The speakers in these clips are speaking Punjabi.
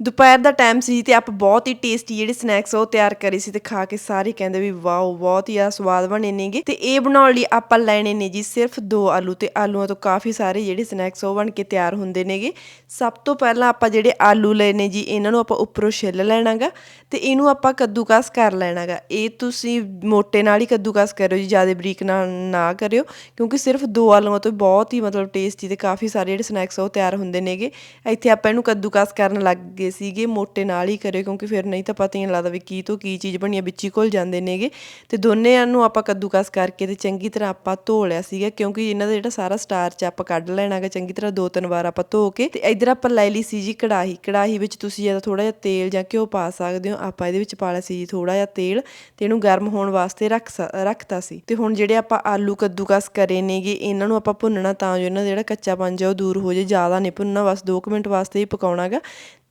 ਦੁਪਹਿਰ ਦਾ ਟਾਈਮ ਸੀ ਤੇ ਆਪਾਂ ਬਹੁਤ ਹੀ ਟੇਸਟੀ ਜਿਹੜੇ ਸਨੈਕਸ ਉਹ ਤਿਆਰ ਕਰੇ ਸੀ ਤੇ ਖਾ ਕੇ ਸਾਰੇ ਕਹਿੰਦੇ ਵੀ ਵਾਓ, ਬਹੁਤ ਹੀ ਆ ਸਵਾਦ ਬਣੇ ਨੇਗੇ। ਤੇ ਇਹ ਬਣਾਉਣ ਲਈ ਆਪਾਂ ਲੈਣੇ ਨੇ ਜੀ ਸਿਰਫ ਦੋ ਆਲੂ ਤੇ ਆਲੂਆਂ ਤੋਂ ਕਾਫੀ ਸਾਰੇ ਜਿਹੜੇ ਸਨੈਕਸ ਉਹ ਬਣ ਕੇ ਤਿਆਰ ਹੁੰਦੇ ਨੇਗੇ। ਸਭ ਤੋਂ ਪਹਿਲਾਂ ਆਪਾਂ ਜਿਹੜੇ ਆਲੂ ਲਏ ਨੇ ਜੀ, ਇਹਨਾਂ ਨੂੰ ਆਪਾਂ ਉੱਪਰੋਂ ਛਿੱਲ ਲੈਣਾਗਾ ਤੇ ਇਹਨੂੰ ਆਪਾਂ ਕੱਦੂਕਸ ਕਰ ਲੈਣਾਗਾ। ਇਹ ਤੁਸੀਂ ਮੋਟੇ ਨਾਲ ਹੀ ਕੱਦੂਕਸ ਕਰਿਓ ਜੀ, ਜ਼ਿਆਦਾ ਬਰੀਕ ਨਾਲ ਨਾ ਕਰਿਓ, ਕਿਉਂਕਿ ਸਿਰਫ ਦੋ ਆਲੂਆਂ ਤੋਂ ਬਹੁਤ ਹੀ ਮਤਲਬ ਟੇਸਟੀ ਤੇ ਕਾਫੀ ਸਾਰੇ ਜਿਹੜੇ ਸਨੈਕਸ ਉਹ ਤਿਆਰ ਹੁੰਦੇ ਨੇਗੇ। ਇੱਥੇ ਆਪਾਂ ਇਹਨੂੰ ਕੱਦੂਕਸ ਕਰਨ ਲੱਗ ਗਏ ਸੀਗੇ, ਮੋਟੇ ਨਾਲ ਹੀ ਕਰਿਓ ਕਿਉਂਕਿ ਫਿਰ ਨਹੀਂ ਤਾਂ ਪਤਾ ਹੀ ਨਹੀਂ ਲੱਗਦਾ ਵੀ ਕੀ ਤੋਂ ਕੀ ਚੀਜ਼ ਬਣੀ ਆ, ਵਿੱਚ ਹੀ ਘੁਲ ਜਾਂਦੇ ਨੇਗੇ। ਤੇ ਦੋਨੇ ਨੂੰ ਆਪਾਂ ਕੱਦੂਕਸ ਕਰਕੇ ਤੇ ਚੰਗੀ ਤਰ੍ਹਾਂ ਆਪਾਂ ਧੋ ਲਿਆ ਸੀਗਾ, ਕਿਉਂਕਿ ਇਹਨਾਂ ਦਾ ਜਿਹੜਾ ਸਾਰਾ ਸਟਾਰਚ ਆਪਾਂ ਕੱਢ ਲੈਣਾਗਾ ਚੰਗੀ ਤਰ੍ਹਾਂ ਦੋ ਤਿੰਨ ਵਾਰ ਆਪਾਂ ਧੋ ਕੇ। ਤੇ ਇਧਰ ਆਪਾਂ ਲੈ ਲਈ ਸੀ ਜੀ ਕੜਾਹੀ। ਕੜਾਹੀ ਵਿੱਚ ਤੁਸੀਂ ਜਾਂ ਥੋੜਾ ਜਿਹਾ ਤੇਲ ਜਾਂ ਘਿਓ ਪਾ ਸਕਦੇ ਹੋ। ਆਪਾਂ ਇਹਦੇ ਵਿੱਚ ਪਾ ਲਿਆ ਸੀ ਜੀ ਥੋੜਾ ਜਿਹਾ ਤੇਲ ਤੇ ਇਹਨੂੰ ਗਰਮ ਹੋਣ ਵਾਸਤੇ ਰੱਖ ਸ- ਰੱਖਤਾ ਸੀ। ਤੇ ਹੁਣ ਜਿਹੜੇ ਆਪਾਂ ਆਲੂ ਕੱਦੂਕਸ ਕਰੇ ਨੇਗੇ, ਇਹਨਾਂ ਨੂੰ ਆਪਾਂ ਭੁੰਨਣਾ ਤਾਂ ਜੋ ਇਹਨਾਂ ਦਾ ਜਿਹੜਾ ਕੱਚਾ ਪੰਜ ਉਹ ਦੂਰ ਹੋ ਜਾਏ, ਜ਼ਿਆਦਾ ਨਹੀਂ ਭੁੰਨਣਾ ਬਸ 2 ਮਿੰਟ ਵਾਸਤੇ ਹੀ ਪਕਾਉਣਾਗਾ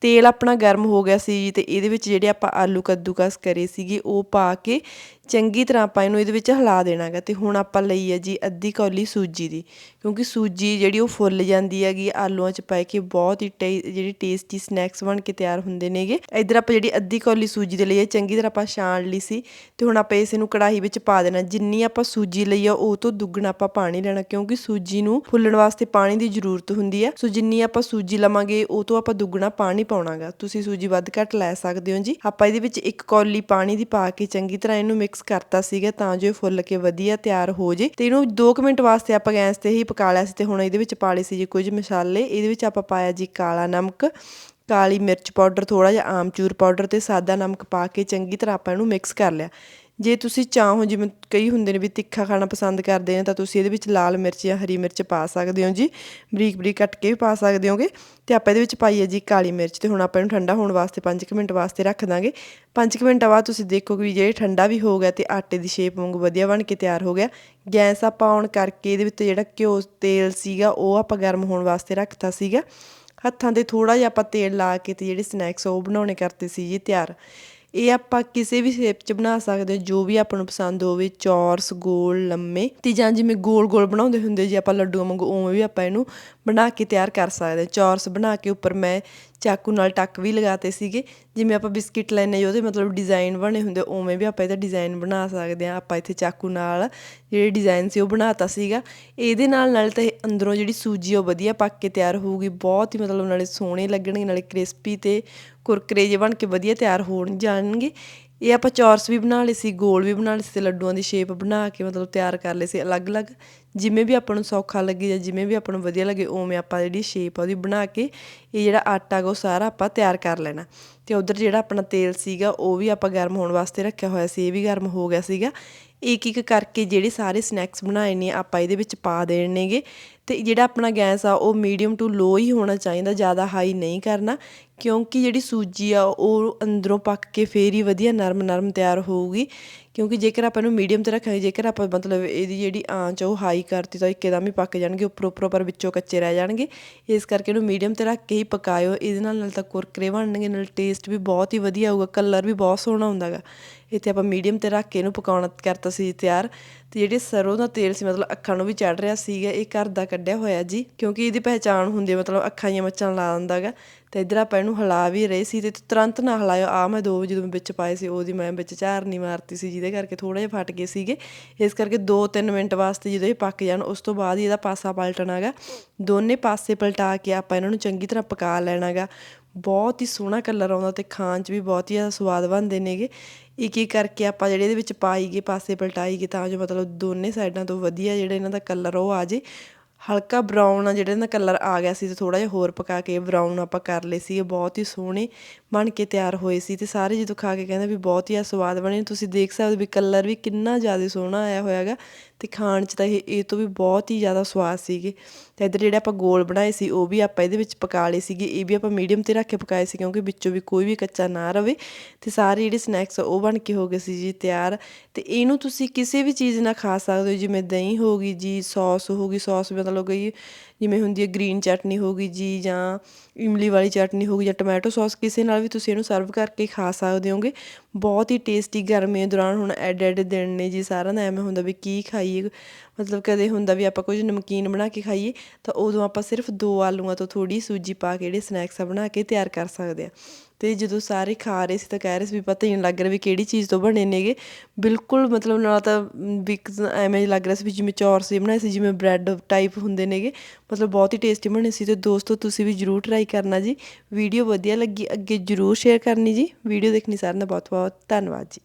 ਤੇਲ ਆਪਣਾ ਗਰਮ ਹੋ ਗਿਆ ਸੀ ਜੀ ਤੇ ਇਹਦੇ ਵਿੱਚ ਜਿਹੜੇ ਆਪਾਂ ਆਲੂ ਕੱਦੂਕਸ ਕਰੇ ਸੀਗੇ, ਉਹ ਪਾ ਕੇ ਚੰਗੀ ਤਰ੍ਹਾਂ ਆਪਾਂ ਇਹਨੂੰ ਇਹਦੇ ਵਿੱਚ ਹਿਲਾ ਦੇਣਾਗਾ ਤੇ ਹੁਣ ਆਪਾਂ ਲਈ ਹੈ ਜੀ ਅੱਧੀ ਕੌਲੀ ਸੂਜੀ ਦੀ, ਕਿਉਂਕਿ ਸੂਜੀ ਜਿਹੜੀ ਉਹ ਫੁੱਲ ਜਾਂਦੀ ਹੈਗੀ, ਆਲੂਆਂ 'ਚ ਪਾ ਕੇ ਬਹੁਤ ਹੀ ਟੇ- ਜਿਹੜੀ ਟੇਸਟੀ ਸਨੈਕਸ ਬਣ ਕੇ ਤਿਆਰ ਹੁੰਦੇ ਨੇਗੇ। ਇਧਰ ਆਪਾਂ ਜਿਹੜੀ ਅੱਧੀ ਕੌਲੀ ਸੂਜੀ ਦੇ ਲਈ ਹੈ, ਚੰਗੀ ਤਰ੍ਹਾਂ ਆਪਾਂ ਛਾਣ ਲਈ ਸੀ ਤੇ ਹੁਣ ਆਪਾਂ ਇਸ ਨੂੰ ਕੜਾਹੀ ਵਿੱਚ ਪਾ ਦੇਣਾ। ਜਿੰਨੀ ਆਪਾਂ ਸੂਜੀ ਲਈ ਆ, ਉਹ ਤੋਂ ਦੁੱਗਣਾ ਆਪਾਂ ਪਾਣੀ ਲੈਣਾ, ਕਿਉਂਕਿ ਸੂਜੀ ਨੂੰ ਫੁੱਲਣ ਵਾਸਤੇ ਪਾਣੀ ਦੀ ਜ਼ਰੂਰਤ ਹੁੰਦੀ ਹੈ। ਸੋ ਜਿੰਨੀ ਆਪਾਂ ਸੂਜੀ ਲਵਾਂਗੇ, ਉਹ ਤੋਂ ਆਪਾਂ ਦੁੱਗਣਾ ਪਾਣੀ ਪਾਉਣਾਗਾ। ਤੁਸੀਂ ਸੂਜੀ ਵੱਧ ਘੱਟ ਲੈ ਸਕਦੇ ਹੋ ਜੀ। ਆਪਾਂ ਇਹਦੇ ਵਿੱਚ ਇੱਕ ਕੌਲੀ ਪਾਣੀ ਦੀ ਪਾ ਕੇ ਚੰਗੀ ਤਰ੍ਹਾਂ ਇਹਨੂੰ ਮਿਕਸ ਕਰਤਾ ਸੀਗਾ ਤਾਂ ਜੋ ਫੁੱਲ ਕੇ ਵਧੀਆ ਤਿਆਰ ਹੋ ਜੇ। ਤੇ ਇਹਨੂੰ 2 ਮਿੰਟ ਵਾਸਤੇ ਆਪਾਂ ਗੈਸ ਤੇ ਹੀ ਪਕਾ ਲਿਆ ਸੀ ਤੇ ਹੁਣ ਇਹਦੇ ਵਿੱਚ ਪਾ ਲਏ ਸੀ ਜੀ ਕੁਝ ਮਸਾਲੇ। ਇਹਦੇ ਵਿੱਚ ਆਪਾਂ ਪਾਇਆ ਜੀ ਕਾਲਾ ਨਮਕ, ਕਾਲੀ ਮਿਰਚ ਪਾਊਡਰ ਥੋੜਾ ਜਿਹਾ ਆਮਚੂਰ ਪਾਊਡਰ ਤੇ ਸਾਦਾ ਨਮਕ ਪਾ ਕੇ ਚੰਗੀ ਤਰ੍ਹਾਂ ਆਪਾਂ ਇਹਨੂੰ ਮਿਕਸ ਕਰ ਲਿਆ। ਜੇ ਤੁਸੀਂ ਚਾਹੋ, ਜਿਵੇਂ ਕਈ ਹੁੰਦੇ ਨੇ ਵੀ ਤਿੱਖਾ ਖਾਣਾ ਪਸੰਦ ਕਰਦੇ ਨੇ, ਤਾਂ ਤੁਸੀਂ ਇਹਦੇ ਵਿੱਚ ਲਾਲ ਮਿਰਚ ਜਾਂ ਹਰੀ ਮਿਰਚ ਪਾ ਸਕਦੇ ਹੋ ਜੀ। ਬਰੀਕ ਬਰੀਕ ਕੱਟ ਕੇ ਵੀ ਪਾ ਸਕਦੇ ਹੋਗੇ। ਤੇ ਆਪਾਂ ਇਹਦੇ ਵਿੱਚ ਪਾਈਏ ਜੀ ਕਾਲੀ ਮਿਰਚ ਤੇ ਹੁਣ ਆਪਾਂ ਇਹਨੂੰ ਠੰਡਾ ਹੋਣ ਵਾਸਤੇ 5 ਮਿੰਟ ਵਾਸਤੇ ਰੱਖ ਦਾਂਗੇ। 5 ਮਿੰਟਾਂ ਬਾਅਦ ਤੁਸੀਂ ਦੇਖੋਗੇ ਵੀ ਜਿਹੜੇ ਠੰਡਾ ਵੀ ਹੋ ਗਿਆ ਤੇ ਆਟੇ ਦੀ ਸ਼ੇਪ ਵਾਂਗੂ ਵਧੀਆ ਬਣ ਕੇ ਤਿਆਰ ਹੋ ਗਿਆ। ਗੈਸ ਆਪਾਂ ਔਨ ਕਰਕੇ ਇਹਦੇ ਵਿੱਚ ਜਿਹੜਾ ਘਿਓ, ਤੇਲ ਸੀਗਾ, ਉਹ ਆਪਾਂ ਗਰਮ ਹੋਣ ਵਾਸਤੇ ਰੱਖਤਾ ਸੀਗਾ। ਹੱਥਾਂ ਤੇ ਥੋੜਾ ਜਿਹਾ ਆਪਾਂ ਤੇਲ ਲਾ ਕੇ ਤੇ ਜਿਹੜੇ ਸਨੈਕਸ ਉਹ ਬਣਾਉਣੇ ਕਰਤੇ ਸੀ ਜੀ ਤਿਆਰ। ਇਹ ਆਪਾਂ ਕਿਸੇ ਵੀ ਸ਼ੇਪ 'ਚ ਬਣਾ ਸਕਦੇ ਜੋ ਵੀ ਆਪਾਂ ਨੂੰ ਪਸੰਦ ਹੋਵੇ, ਚੌਰਸ, ਗੋਲ, ਲੰਮੇ। ਤੇ ਜਾਂ ਜਿਵੇਂ ਗੋਲ ਗੋਲ ਬਣਾਉਂਦੇ ਹੁੰਦੇ, ਜੇ ਆਪਾਂ ਲੱਡੂਆਂ ਵਾਂਗੂ, ਉਵੇਂ ਵੀ ਆਪਾਂ ਇਹਨੂੰ ਬਣਾ ਕੇ ਤਿਆਰ ਕਰ ਸਕਦੇ ਹਾਂ। ਚੌਰਸ ਬਣਾ ਕੇ ਉੱਪਰ ਮੈਂ ਚਾਕੂ ਨਾਲ ਟੱਕ ਵੀ ਲਗਾਤੇ ਸੀਗੇ। ਜਿਵੇਂ ਆਪਾਂ ਬਿਸਕਿਟ ਲੈਨੇ ਉਹਦੇ ਮਤਲਬ ਡਿਜ਼ਾਈਨ ਬਣੇ ਹੁੰਦੇ, ਉਵੇਂ ਵੀ ਆਪਾਂ ਇਹਦਾ ਡਿਜ਼ਾਈਨ ਬਣਾ ਸਕਦੇ ਹਾਂ। ਆਪਾਂ ਇੱਥੇ ਚਾਕੂ ਨਾਲ ਜਿਹੜੇ ਡਿਜ਼ਾਈਨ ਸੀ, ਉਹ ਬਣਾਤਾ ਸੀਗਾ। ਇਹਦੇ ਨਾਲ ਨਾਲ ਤਾਂ ਇਹ ਅੰਦਰੋਂ ਜਿਹੜੀ ਸੂਜੀ ਉਹ ਵਧੀਆ ਪੱਕ ਕੇ ਤਿਆਰ ਹੋਊਗੀ। ਬਹੁਤ ਹੀ ਮਤਲਬ ਨਾਲੇ ਸੋਹਣੇ ਲੱਗਣਗੇ, ਨਾਲੇ ਕ੍ਰਿਸਪੀ ਤੇ ਕੁਰਕਰੇ ਜੇ ਬਣ ਕੇ ਵਧੀਆ ਤਿਆਰ ਹੋਣ ਜਾਣਗੇ। ਇਹ ਆਪਾਂ ਚੌਰਸ ਵੀ ਬਣਾ ਲਏ ਸੀ, ਗੋਲ ਵੀ ਬਣਾ ਲਏ ਸੀ ਤੇ ਲੱਡੂਆਂ ਦੀ ਸ਼ੇਪ ਬਣਾ ਕੇ ਮਤਲਬ ਤਿਆਰ ਕਰ ਲਏ ਸੀ, ਅਲੱਗ-ਅਲੱਗ। ਜਿਵੇਂ ਵੀ ਆਪਾਂ ਨੂੰ ਸੌਖਾ ਲੱਗੇ ਜਾਂ ਜਿਵੇਂ ਵੀ ਆਪਾਂ ਨੂੰ ਵਧੀਆ ਲੱਗੇ, ਉਵੇਂ ਆਪਾਂ ਜਿਹੜੀ ਸ਼ੇਪ ਆ ਉਹਦੀ ਬਣਾ ਕੇ ਇਹ ਜਿਹੜਾ ਆਟਾ ਗਾ ਉਹ ਸਾਰਾ ਆਪਾਂ ਤਿਆਰ ਕਰ ਲੈਣਾ। ਤੇ ਉਧਰ ਜਿਹੜਾ ਆਪਣਾ ਤੇਲ ਸੀਗਾ, ਉਹ ਵੀ ਆਪਾਂ ਗਰਮ ਹੋਣ ਵਾਸਤੇ ਰੱਖਿਆ ਹੋਇਆ ਸੀ, ਇਹ ਵੀ ਗਰਮ ਹੋ ਗਿਆ ਸੀਗਾ। ਇੱਕ ਇੱਕ ਕਰਕੇ ਜਿਹੜੇ ਸਾਰੇ ਸਨੈਕਸ ਬਣਾਏ ਨੇ, ਆਪਾਂ ਇਹਦੇ ਵਿੱਚ ਪਾ ਦੇਣੇ ਨੇਗੇ। ਤੇ ਜਿਹੜਾ ਆਪਣਾ ਗੈਸ ਆ, ਉਹ ਮੀਡੀਅਮ ਟੂ ਲੋ ਹੀ ਹੋਣਾ ਚਾਹੀਦਾ, ਜ਼ਿਆਦਾ ਹਾਈ ਨਹੀਂ ਕਰਨਾ। ਕਿਉਂਕਿ ਜਿਹੜੀ ਸੂਜੀ ਆ, ਉਹ ਅੰਦਰੋਂ ਪੱਕ ਕੇ ਫੇਰ ਹੀ ਵਧੀਆ ਨਰਮ ਨਰਮ ਤਿਆਰ ਹੋਊਗੀ। ਕਿਉਂਕਿ ਜੇਕਰ ਆਪਾਂ ਇਹਨੂੰ ਮੀਡੀਅਮ ਤੇ ਰੱਖਾਂਗੇ, ਜੇਕਰ ਆਪਾਂ ਮਤਲਬ ਇਹਦੀ ਜਿਹੜੀ ਆਂਚ ਆ, ਉਹ ਹਾਈ ਕਰਤੀ, ਤਾਂ ਇੱਕਦਮ ਹੀ ਪੱਕ ਜਾਣਗੇ, ਉੱਪਰੋਂ ਉੱਪਰੋਂ ਪਰ ਵਿੱਚੋਂ ਕੱਚੇ ਰਹਿ ਜਾਣਗੇ। ਇਸ ਕਰਕੇ ਇਹਨੂੰ ਮੀਡੀਅਮ ਤੇ ਰੱਖ ਕੇ ਹੀ ਪਕਾਇਓ। ਇਹਦੇ ਨਾਲ ਨਾਲ ਤਾਂ ਕੁਰਕਰੇ ਬਣਨਗੇ, ਨਾਲ ਟੇਸਟ ਵੀ ਬਹੁਤ ਹੀ ਵਧੀਆ ਆਊਗਾ ਕਲਰ ਵੀ ਬਹੁਤ ਸੋਹਣਾ ਹੁੰਦਾਗਾ। ਇੱਥੇ ਆਪਾਂ ਮੀਡੀਅਮ ਤੇ ਰੱਖ ਕੇ ਇਹਨੂੰ ਪਕਾਉਣਾ ਕਰਤਾ ਸੀ ਤਿਆਰ। ਤੇ ਜਿਹੜੇ ਸਰੋਂ ਦਾ ਤੇਲ ਸੀ, ਮਤਲਬ ਅੱਖਾਂ ਨੂੰ ਵੀ ਚੜ ਰਿਹਾ ਸੀਗਾ, ਇਹ ਘਰ ਦਾ ਕੱਢਿਆ ਹੋਇਆ ਜੀ, ਕਿਉਂਕਿ ਇਹਦੀ ਪਹਿਚਾਣ ਹੁੰਦੀ ਮਤਲਬ ਅੱਖਾਂ ਦੀਆਂ ਮੱਚਣ ਲਾ ਦਿੰਦਾਗਾ ਤੇ ਇਧਰ ਆਪਾਂ ਇਹਨੂੰ ਹਿਲਾ ਵੀ ਰਹੇ ਸੀ ਤੇ ਤੁਰੰਤ ਨਾ ਹਿਲਾਇਓ। ਆ ਮੈਂ ਦੋ ਜਦੋਂ ਮੈਂ ਵਿੱਚ ਪਾਏ ਸੀ, ਉਹਦੀ ਮੈਂ ਵਿੱਚ ਝਾਰਨੀ ਮਾਰਤੀ ਸੀ, ਜਿਹਦੇ ਕਰਕੇ ਥੋੜਾ ਜਿਹਾ ਫਟ ਗਏ ਸੀਗੇ। ਇਸ ਕਰਕੇ 2-3 ਮਿੰਟ ਵਾਸਤੇ ਜਦੋਂ ਇਹ ਪੱਕ ਜਾਣ, ਉਸ ਤੋਂ ਬਾਅਦ ਹੀ ਇਹਦਾ ਪਾਸਾ ਪਲਟਣਾਗਾ ਦੋਨੇ ਪਾਸੇ ਪਲਟਾ ਕੇ ਆਪਾਂ ਇਹਨਾਂ ਨੂੰ ਚੰਗੀ ਤਰ੍ਹਾਂ ਪਕਾ ਲੈਣਾਗਾ ਬਹੁਤ ਹੀ ਸੋਹਣਾ ਕਲਰ ਆਉਂਦਾ ਤੇ ਖਾਣ 'ਚ ਵੀ ਬਹੁਤ ਹੀ ਜ਼ਿਆਦਾ ਸਵਾਦ ਬਣਦੇ ਨੇਗੇ। ਇੱਕ ਇੱਕ ਕਰਕੇ ਆਪਾਂ ਜਿਹੜੇ ਇਹਦੇ ਵਿੱਚ ਪਾਈਏ ਪਾਸੇ ਪਲਟਾਈਏ ਤਾਂ ਜੋ ਮਤਲਬ ਦੋਨੇ ਸਾਈਡਾਂ ਤੋਂ ਵਧੀਆ ਜਿਹੜਾ ਇਹਨਾਂ ਦਾ ਕਲਰ ਉਹ ਆ ਜੇ। ਹਲਕਾ ਬਰਾਊਨ ਆ, ਜਿਹੜਾ ਇਹਦਾ ਕਲਰ ਆ ਗਿਆ ਸੀ ਤੇ ਥੋੜਾ ਜਿਹਾ ਹੋਰ ਪਕਾ ਕੇ ਬਰਾਊਨ ਆਪਾਂ ਕਰ ਲਏ ਸੀ ਬਹੁਤ ਹੀ ਸੋਹਣੇ ਬਣ ਕੇ ਤਿਆਰ ਹੋਏ ਸੀ ਤੇ ਸਾਰੇ ਜਦੋਂ ਖਾ ਕੇ ਕਹਿੰਦੇ ਵੀ ਬਹੁਤ ਹੀ ਆ ਸਵਾਦ ਬਣੇ। ਤੁਸੀਂ ਦੇਖ ਸਕਦੇ ਵੀ ਕਲਰ ਵੀ ਕਿੰਨਾ ਜ਼ਿਆਦਾ ਸੋਹਣਾ ਆਇਆ ਹੋਇਆਗਾ ਤੇ ਖਾਣ 'ਚ ਤਾਂ ਇਹ ਇਹ ਤੋਂ ਵੀ ਬਹੁਤ ਹੀ ਜ਼ਿਆਦਾ ਸਵਾਦ ਸੀਗੇ। ਤੇ ਇਧਰ ਜਿਹੜੇ ਆਪਾਂ ਗੋਲ ਬਣਾਏ ਸੀ, ਉਹ ਵੀ ਆਪਾਂ ਇਹਦੇ ਵਿੱਚ ਪਕਾ ਲਏ ਸੀਗੇ। ਇਹ ਵੀ ਆਪਾਂ ਮੀਡੀਅਮ ਤੇ ਰੱਖ ਕੇ ਪਕਾਏ ਸੀ ਕਿਉਂਕਿ ਵਿੱਚੋਂ ਵੀ ਕੋਈ ਵੀ ਕੱਚਾ ਨਾ ਰਵੇ ਤੇ ਸਾਰੇ ਜਿਹੜੇ ਸਨੈਕਸ ਉਹ ਬਣ ਕੇ ਹੋ ਗਏ ਸੀ ਜੀ ਤਿਆਰ। ਤੇ ਇਹਨੂੰ ਤੁਸੀਂ ਕਿਸੇ ਵੀ ਚੀਜ਼ ਨਾਲ ਖਾ ਸਕਦੇ ਹੋ, ਜਿਵੇਂ ਦਹੀਂ ਹੋ ਗਈ ਜੀ ਸੌਸ ਹੋ ਗਈ ਸੌਸ ਮਤਲਬ ਮਤਲਬ ਕਿ ਜਿਵੇਂ ਹੁੰਦੀ ਹੈ ਗ੍ਰੀਨ ਚਟਨੀ ਹੋ ਗਈ ਜੀ ਜਾਂ ਇਮਲੀ ਵਾਲੀ ਚਟਨੀ ਹੋ ਗਈ ਜਾਂ ਟੋਮੈਟੋ ਸੌਸ ਕਿਸੇ ਨਾਲ ਵੀ ਤੁਸੀਂ ਇਹਨੂੰ ਸਰਵ ਕਰਕੇ ਖਾ ਸਕਦੇ ਹੋਗੇ। ਬਹੁਤ ਹੀ ਟੇਸਟੀ ਗਰਮੀ ਦੌਰਾਨ ਹੁਣ ਐਡ ਐਡ ਦਿਨ ਨੇ ਜੀ, ਸਾਰਿਆਂ ਦਾ ਐਵੇਂ ਹੁੰਦਾ ਵੀ ਕੀ ਖਾਈਏ। ਮਤਲਬ ਕਦੇ ਹੁੰਦਾ ਵੀ ਆਪਾਂ ਕੁਝ ਨਮਕੀਨ ਬਣਾ ਕੇ ਖਾਈਏ, ਤਾਂ ਉਦੋਂ ਆਪਾਂ ਸਿਰਫ ਦੋ ਆਲੂਆਂ ਤੋਂ ਥੋੜੀ ਸੂਜੀ ਪਾ ਕੇ ਜਿਹੜੇ ਸਨੈਕਸ ਆ ਬਣਾ ਕੇ ਤਿਆਰ ਕਰ ਸਕਦੇ ਆ ਤੇ ਜਦੋਂ ਸਾਰੇ ਖਾ ਰਹੇ ਸੀ ਤਾਂ ਕਹਿ ਰਹੇ ਸੀ ਵੀ ਪਤਾ ਹੀ ਨਹੀਂ ਲੱਗ ਰਿਹਾ ਵੀ ਕਿਹੜੀ ਚੀਜ਼ ਤੋਂ ਬਣੇ ਨੇਗੇ। ਬਿਲਕੁਲ ਮਤਲਬ ਨਾਲ ਤਾਂ ਵੀ ਐਵੇਂ ਲੱਗ ਰਿਹਾ ਸੀ ਵੀ ਜਿਵੇਂ ਚੌਰਸ ਜਿਹੇ ਬਣਾਏ ਸੀ, ਜਿਵੇਂ ਬ੍ਰੈਡ ਟਾਈਪ ਹੁੰਦੇ ਨੇਗੇ। ਮਤਲਬ ਬਹੁਤ ਹੀ ਟੇਸਟੀ ਬਣੇ ਸੀ ਤੇ ਦੋਸਤੋ ਤੁਸੀਂ ਵੀ ਜਰੂਰ ਟਰਾਈ ਕਰਨਾ ਜੀ। ਵੀਡੀਓ ਵਧੀਆ ਲੱਗੀ ਅੱਗੇ ਜਰੂਰ ਸ਼ੇਅਰ ਕਰਨੀ ਜੀ। ਵੀਡੀਓ ਦੇਖਣੀ ਸਾਰਿਆਂ ਦਾ ਬਹੁਤ ਬਹੁਤ ਧੰਨਵਾਦ ਜੀ।